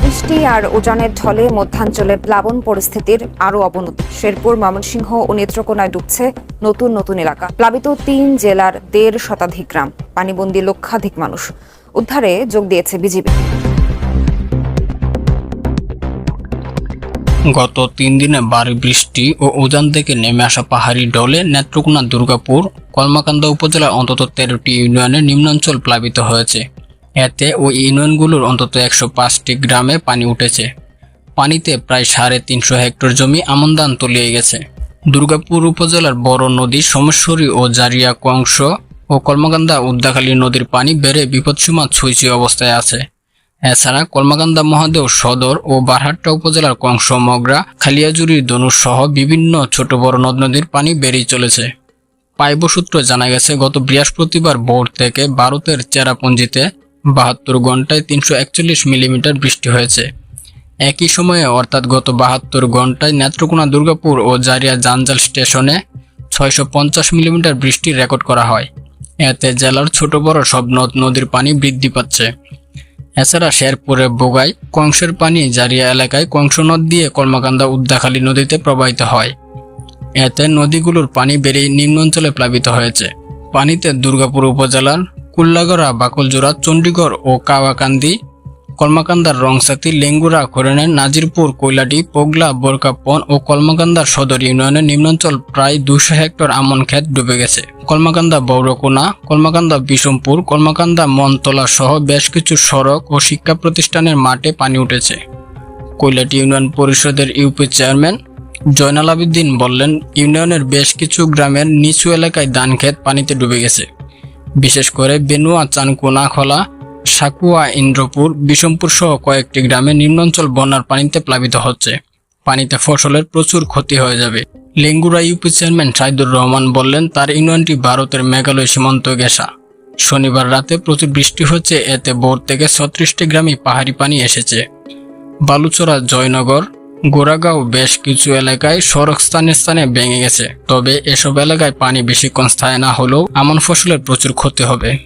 বৃষ্টি আর উজানের ঢলে মধ্যাঞ্চলে প্লাবন পরিস্থিতির আরও অবনতি। শেরপুর, ময়মনসিংহ ও নেত্রকোনায় ডুবছে নতুন নতুন এলাকা। প্লাবিত তিন জেলার দেড় শতাধিক গ্রাম। পানিবন্দি লক্ষাধিক মানুষ উদ্ধারে যোগ দিয়েছে বিজিবি। গত তিন দিনে ভারী বৃষ্টি ও উজান থেকে নেমে আসা পাহাড়ি ডলে নেত্রকোনা, দুর্গাপুর, কলমাকান্দা উপজেলার অন্তত তেরোটি ইউনিয়নের নিম্নাঞ্চল প্লাবিত হয়েছে। এতে ওই ইউনিয়নগুলোর অন্তত একশো পাঁচটি গ্রামে পানি উঠেছে। পানিতে প্রায় সাড়ে তিনশো হেক্টর জমি আমন্দান তলিয়ে গেছে। দুর্গাপুর উপজেলার বড় নদী সোমেশ্বরী ও জারিয়া কংস ও কলমাকান্দা উদ্দাখালী নদীর পানি বেড়ে বিপদসীমা ছুঁই ছুঁই অবস্থায় আছে। এছাড়া কলমাকান্দা মহাদেও সদর ও বারহাট্টা উপজেলার কংস, মগরা খালিয়াজুরির ধনুষ সহ বিভিন্ন ছোট বড় নদ নদীর পানি বেড়েই চলেছে। পাইব সূত্রে জানা গেছে, গত বৃহস্পতিবার ভোর থেকে ভারতের চেরাপুঞ্জিতে বাহাত্তর ঘন্টায় তিনশো একচল্লিশ মিলিমিটার বৃষ্টি হয়েছে। একই সময়ে, অর্থাৎ গত বাহাত্তর ঘন্টায় নেত্রকোনা, দুর্গাপুর ও জারিয়া জাঞ্জাল স্টেশনে ছয়শো পঞ্চাশ মিলিমিটার বৃষ্টি রেকর্ড করা হয়। এতে জেলার ছোট বড় সব নদ, নদীর পানি বৃদ্ধি পাচ্ছে। এছাড়া শেরপুরে বোগাই, কংসের পানি জারিয়া এলাকায় কংস নদ দিয়ে কলমাকান্দা উদ্দাখালী নদীতে প্রবাহিত হয়। এতে নদীগুলোর পানি বেড়ে নিম্নাঞ্চলে প্লাবিত হয়েছে। পানিতে দুর্গাপুর উপজেলার কুল্লাগড়া, বাকলজোড়া, চণ্ডীগড় ও কাওয়াকান্দি কলমাকান্দার রংসাতি, লেঙ্গুরা খোরেনের নাজিরপুর কৈলাডি পোগলা, বোরকাপন ও কলমাকান্দার সদর ইউনিয়নের নিম্নাঞ্চল প্রায় দুশো হেক্টর আমন ক্ষেত ডুবে গেছে। কলমাকান্দা বৌরকোনা, কলমাকান্দা বিষমপুর কলমাকান্দা মনতলা সহ বেশ কিছু সড়ক ও শিক্ষা প্রতিষ্ঠানের মাঠে পানি উঠেছে। কৈলাটি ইউনিয়ন পরিষদের ইউপি চেয়ারম্যান জয়নাল আবিদ্দিন বললেন, ইউনিয়নের বেশ কিছু গ্রামের নিচু এলাকায় ধান ক্ষেত পানিতে ডুবে গেছে। বিশেষ করে বেনুয়া চানকোনা খোলা সাকুয়া, ইন্দ্রপুর বিষমপুর সহ কয়েকটি গ্রামে নিম্নাঞ্চল বন্যার পানিতে প্লাবিত হচ্ছে। পানিতে ফসলের প্রচুর ক্ষতি হয়ে যাবে। লেঙ্গুরা ইউপি চেয়ারম্যান সাইদুর রহমান বললেন, তার ইউনিয়নটি ভারতের মেঘালয় সীমান্ত গেসা শনিবার রাতে প্রচুর বৃষ্টি হচ্ছে, এতে ভোর থেকে ছত্রিশটি গ্রামে পাহাড়ি পানি এসেছে। বালুচরা জয়নগর গোড়াগাঁও বেশ কিছু এলাকায় সড়ক স্থানে স্থানে ভেঙে গেছে। তবে এসব এলাকায় পানি বেশিক্ষণ স্থায়ী না হলেও আমন ফসলের প্রচুর ক্ষতি হবে।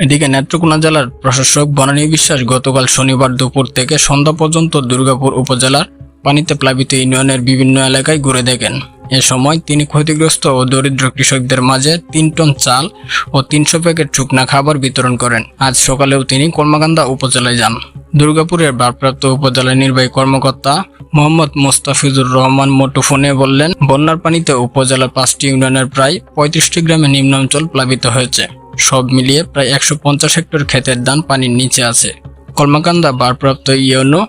এদিকে নেত্রকোনা জেলার প্রশাসক বনানী বিশ্বাস গতকাল শনিবার দুপুর থেকে সন্ধ্যা পর্যন্ত দুর্গাপুর উপজেলার পানিতে প্লাবিত ইউনিয়নের বিভিন্ন এলাকায় ঘুরে দেখেন। এ সময় তিনি ক্ষতিগ্রস্ত ও দরিদ্র কৃষকদের মাঝে তিন টন চাল ও তিনশো প্যাকেট শুকনা খাবার বিতরণ করেন। আজ সকালেও তিনি কলমাকান্দা উপজেলায় যান। দুর্গাপুরের ভারপ্রাপ্ত উপজেলা নির্বাহী কর্মকর্তা মোহাম্মদ মোস্তাফিজুর রহমান মোটোফোনে বললেন, বন্যার পানিতে উপজেলার পাঁচটি ইউনিয়নের প্রায় পঁয়ত্রিশটি গ্রামে নিম্নাঞ্চল প্লাবিত হয়েছে। সব মিলিয়ে প্রায় একশো পঞ্চাশ হেক্টর ক্ষেতের দান পানির নিচে আছে। কর্মকান্দা ভারপ্রাপ্ত ইউনো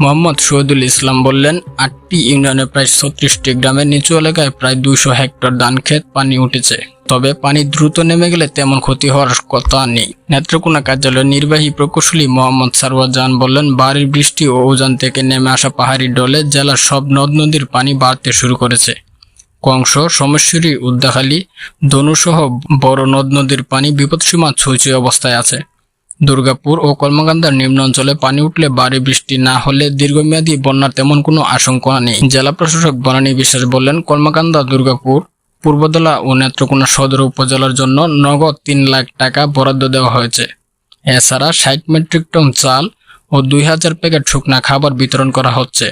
মোহাম্মদ শহীদুল ইসলাম বললেন, আটটি ইউনিয়নের প্রায় ছত্রিশটি গ্রামের নিচু এলাকায় প্রায় দুশো হেক্টর ধান ক্ষেত পানি উঠেছে। তবে পানি দ্রুত নেমে গেলে তেমন ক্ষতি হওয়ার কথা নেই। নেত্রকোনা কার্যালয়ের নির্বাহী প্রকৌশলী মোহাম্মদ সারওয়ার জাহান বললেন বাড়ির বৃষ্টি ও উজান থেকে নেমে আসা পাহাড়ি ডলে জেলার সব নদ নদীর পানি বাড়তে শুরু করেছে। কংস সমস্যরী উদ্দাখালী ধনুসহ বড় নদ নদীর পানি বিপদসীমা ছুঁই অবস্থায় আছে। দুর্গাপুর ও কর্মকান্দার নিম্ন অঞ্চলে পানি উঠলে বাড়ি বৃষ্টি না হলে দীর্ঘমেয়াদী বন্যার তেমন কোনো আশঙ্কা নেই। জেলা প্রশাসক বনানী বিশ্বাস বললেন কলমাকান্দা দুর্গাপুর, পূর্বদলা ও নেত্রকোনা সদর উপজেলার জন্য নগদ তিন লাখ টাকা বরাদ্দ দেওয়া হয়েছে। এছাড়া ষাট মেট্রিক টন চাল ও দুই হাজার প্যাকেট শুকনা খাবার বিতরণ করা হচ্ছে।